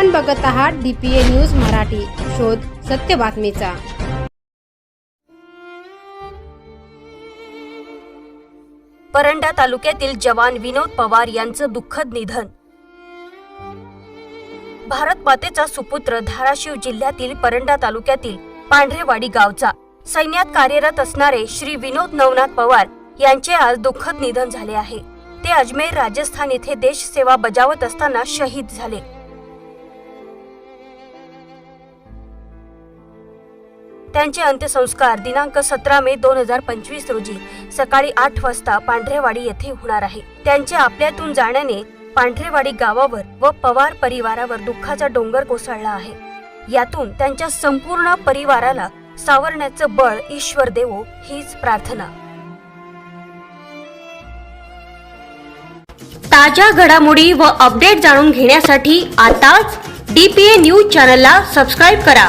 आपण बघत आहात डीपीए न्यूज मराठी. शोध सत्य बातमीचा. परंडा तालुक्यातील जवान विनोद पवार यांचं दुःखद निधन. भारत मातेचा सुपुत्र धाराशिव जिल्ह्यातील परंडा तालुक्यातील पांढरेवाडी गावचा. सैन्यात कार्यरत असणारे श्री विनोद नवनाथ पवार यांचे आज दुःखद निधन झाले आहे. ते अजमेर राजस्थान येथे देश सेवा बजावत असताना शहीद झाले. त्यांचे अंत्यसंस्कार दिनांक सतरा मे दोन हजार पंचवीस रोजी सकाळी आठ वाजता पांढरेवाडी येथे होणार आहे. त्यांचे आपल्यातून जाण्याने पांढरेवाडी गावावर व पवार परिवारावर दुःखाचा डोंगर कोसळला आहे. यातून त्यांच्या संपूर्ण परिवाराला सावरण्याचं बळ ईश्वर देवो हीच प्रार्थना. ताज्या घडामोडी व अपडेट जाणून घेण्यासाठी आताच डीपीए न्यूज चॅनलला सबस्क्राईब करा.